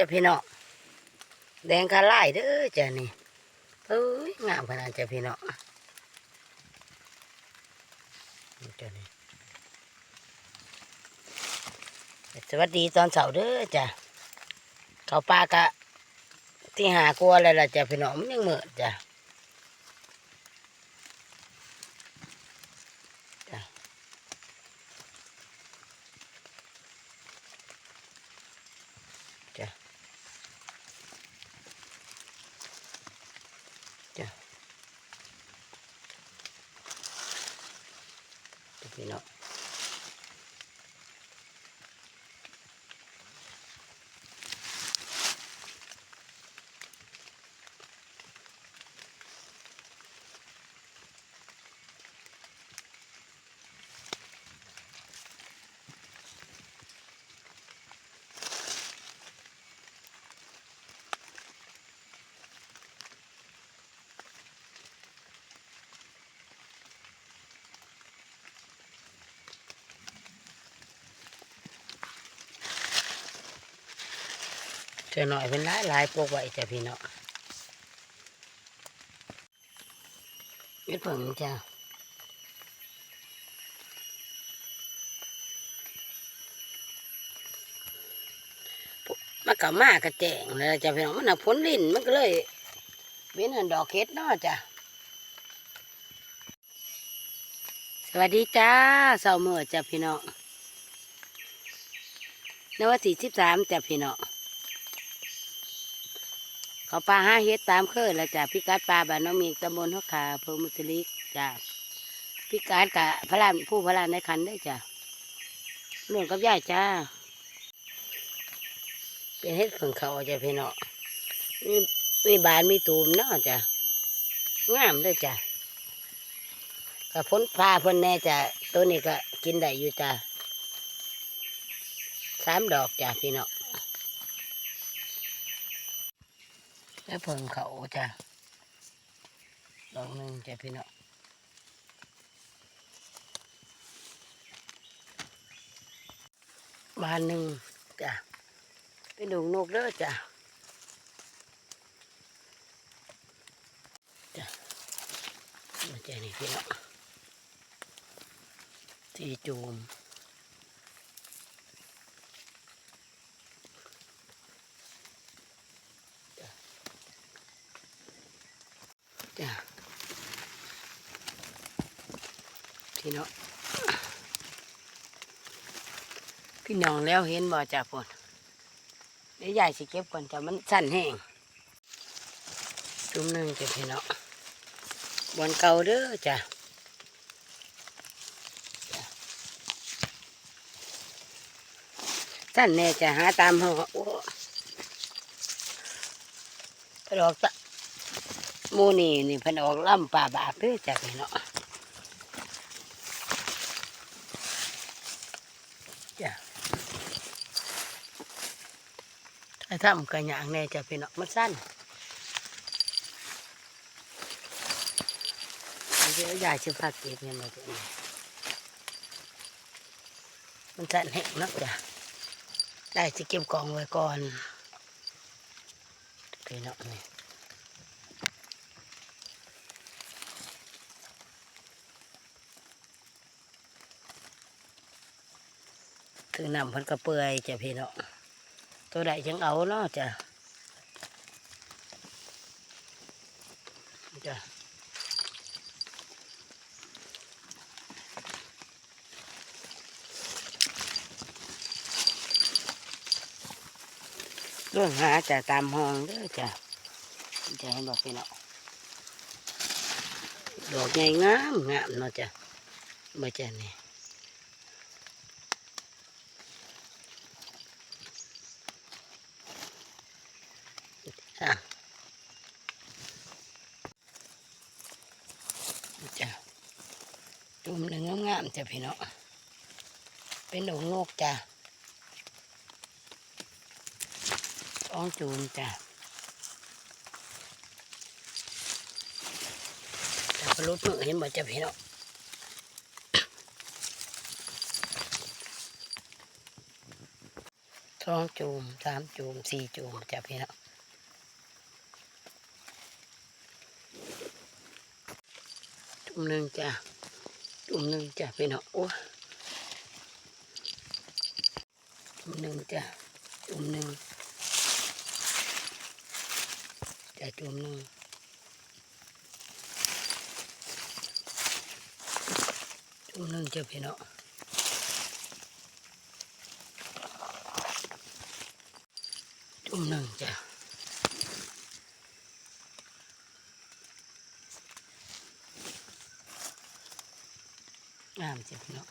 จ้ะพี่น้องแดงคาไล่เด้อจ้ะนี่เอ้ยงามขนาดจ้ะพี่น้องนี่จ้ะนี่สวัสดีตอนเสาร์เด้อจ้ะเขาปลากะที่หากลัวอะไรล่ะจ้ะพี่น้องมันยังเหมือจ้ะจ้ะจ้ะจ้ะจ้ะ พี่น้อง จอหน่อยเป็นหลายหลายพวกไว้จ้ะพี่เน้องยึดผงจ้ะมันก็มากระแจงเลยจ้ะพี่น้องมันน่ะผลลิ้นมันก็เลยเว้นหันดอกเฮ็ดเนาะจ้ะสวัสดีจ้าเสาร์มื่อจ้ะพี่น้องนวันที่สิบสามจ้ะพี่น้อง เขาปลาห้าเฮ็ดตามเคยล้วจ้ะพิกัดปลาบ้านน้องมีตำบลฮอกขาอำเภอมุสลิกจ้ะพิกัดกะพระรานผู้พระรานในคันได้จ้ะหนุนกับย่าจ้า เป็นเฮ็ดผึ่งเขาจ้ะพี่น้องมีมีบานมีตูมเนาะจ้ะงามเลยจ้ะก็พ้นปลาพ้นแน่จ้ะตัวนี้ก็กินได้อยู่จ้ะสามดอกจ้ะพี่น้อง แล้วเพิ่งเขาจ้ะดอกหนึ่งจ้ะพี่น้องบานหนึ่งจ้ะเป็นดงนกเด้อจ้ะจ้ะมาเจ้ะนี่พี่น้องสีจูม พี่น้องพี่น้องแล้วเห็นบ่จ้ะพนเดี๋ยวยายสิเก็บก่อนจ้ะมันสั่นแห้งจุ่มหนึ่งจ้ะพี่น้องบอนเก่าเด้อจ้ะจ้ะสั่นแน่จะหาตามห้อโอ้ไปดอกตะ มูนี่นี่เพิ่นออกล่ำป่าบาปเด้อจ้ะพี่เนาะจ้ะถ้าทำกระหยางแน่จ้ะพี่เนาะมันสั้นเดี๋ยวยายชิพักเก็บเงินมาตัวนี้มันสั้นแห้งนักจ้ะได้จะเก็บกองไว้ก่อนพี่เนาะนี่ึงนำพันกระเปื่อยจ้ะพี่เนาะตัวใดยังเอาเนาะจ้ะจ้ะเรื่องหาจะตามห้องเด้อจ้ะจะให้บอกพี่เนาะดอกใหญ่งามงามเนาะจ้ะมาจ้ะนี่ อะจ้ะจุ่มหนึ่งงามๆจ้ะพี่น้องเป็นดอกงกจ้ะสองจุ่มจ้ะจะปลุดมือเห็นบ่จ้ะพี่น้องทองจูมสามจูมสี่จูมจ้ะพี่น้อง มหนึ่งจ้ะจุ่มหนึ่งจ้ะพี่น้องโอ้จุ่มหนึ่งจ้ะจุ่มหนึ่งจ้ะจุ่มหนึ่งจุ่มหนึ่งจ้ะพี่น้องจุ่มหนึ่งจ้ะ งามจ้ะพี่น้อง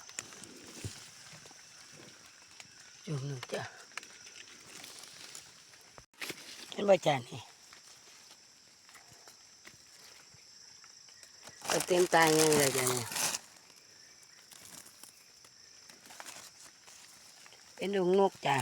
จุ่มหนึ่งจ้ะเห็นบ่จ้ะนี่เอาเต็มตายังเลยจ้ะเนี่ยเป็นดงนกจ้ะ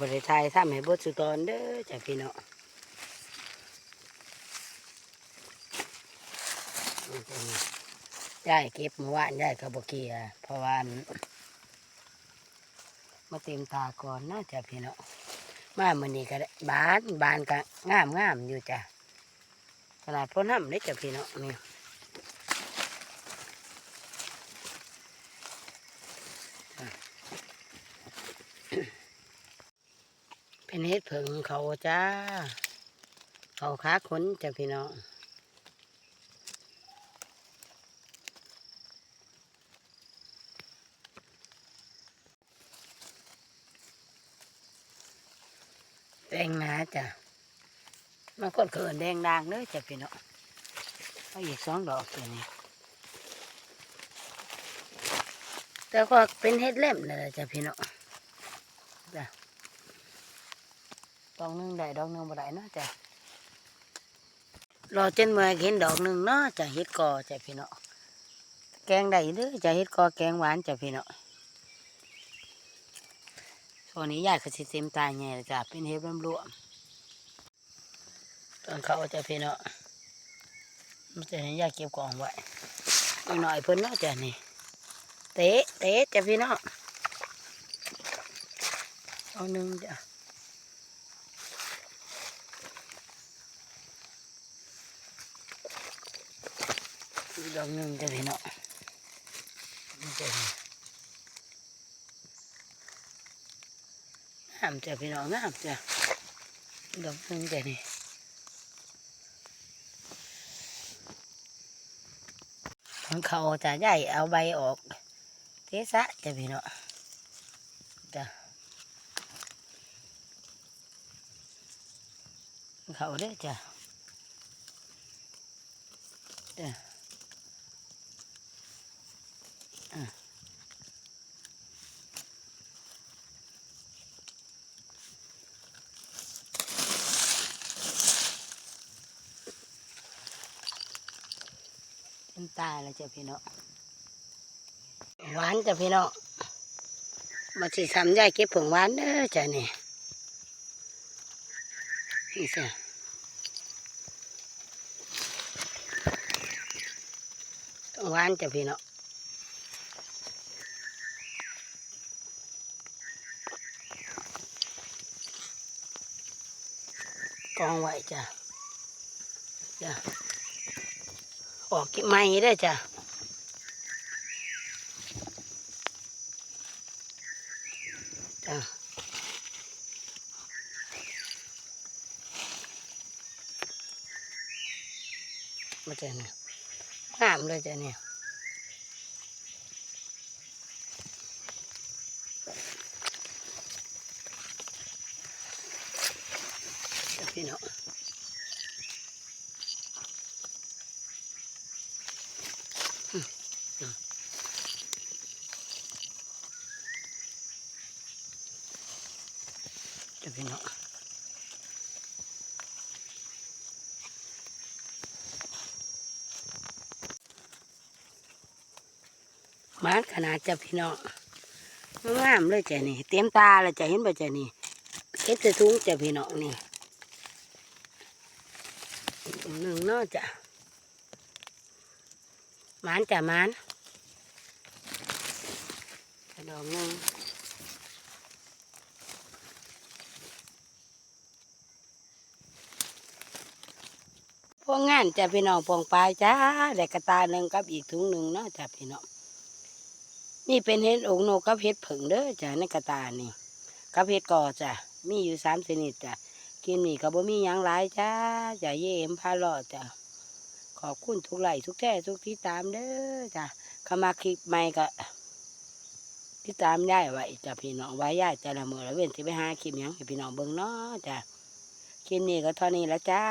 บริไทยทำให้บดสุตอนเด้อจ้ะพี่น้องนี่จ้ะนี่ยายเก็บเมื่อวานยายกับบเกียเพราะว่าอันมาเต็มตาก่อนนะจ้ะพี่น้องมาเมื่อนี้ก็บานบานก็งามงามอยู่จ้ะขนาดพ้นน้ำเลยจ้ะพี่น้องนี่ เป็นเฮ็ดผึ่งเขาจ้า เขาค้าขนจ้ะพี่น้องแดงหนาจ้ะมันก็เขินแดงดางเลยจ้ะพี่น้องเอาอีกสองดอกตัวนี้แต่ก็เป็นเฮ็ดเล่มเลยล่ะจ้ะพี่น้องจ้ะ ดอกหนึงได้ดอกหนึงบ่ได้เนาะจ้ะรอจนเมื่อเห็นดอกหนึงเนาะจ้ะเฮ็ดกอจ้ะพี่เน้องแกงได้เด้อจ้ะเฮ็ดกอแกงหวานจ้ะพี่เน้องส่วนนี้ยายก็สิเต็มตายแง่จ้ะเป็นเฮ็ดรวมๆต้นเขาจ้ะพี่เน้องมันจะให้ยายเก็บกองไว้อีกหน่อยเพิ่นเนาะจ้ะนี่เตะเตะจ้ะพี่เน้องเอาหนึ่งจ้ะ ดอกหนึ่งจะพี่น้องจะนี่งามจ้ะพี่น้องงามจ้ะดอกหนึ่งจ้ะนี่ของเขาจะใหญ่เอาใบออกเทสะจะพี่เนาะจ้ะเขาเด้อจ้ะจ้ะอะ ตาแล้วจ้ะพี่เนาะหวานจ้ะพี่น้องมาสิทำยายเก็บผงหวานเด้อจ้ะนี่นี่จ้ะหวานจ้ะพี่น้องกองไว้จ้ะจ้ะ ออกกินไม่ได้จ้ะจ้ะมาเจอเนี่ยงามเลยจ้ะเนี่ยพี่น้อง พี่น้อมาขนาดจะพี่เนาะงงามเลยจ้ะนี่ เต็มตาเลยจะเห็นไป่จ้ะนี่เก็บสูงจะพี่เนาะนี่หนึ่งนอจ้ะมันจ้ะมันกระดองนึง วกงานจ้ะพี่น้องพวงปลายจ้าได้กระตาหนึ่งกับอีกถุงหนึ่งเนาะจ้ะพี่น้องนี่เป็นเห็ดองโนกับเห็ดผึ่งเด้อจ้ะในกระตานี่กับเห็ดกอจ้ะมีอยู่สามชนิดจ้ะกินนี่ก็บ่มียังหลายจ้าจ้ะเย่เอ็มพาลอดจ้ะขอบคุณทุกไหลทุกแท่ทุกที่ตามเด้อจ้ะเข้ามาคลิปใหม่ก็ที่ตามย่ายไว้จ้ะพี่น้องไว้ย่ายแต่ละเมอละเว้นที่ไปหาคลิปยังให้พี่น้องเบิ่งเนาะจ้ะคลิปนี้ก็เท่านี้ละจ้า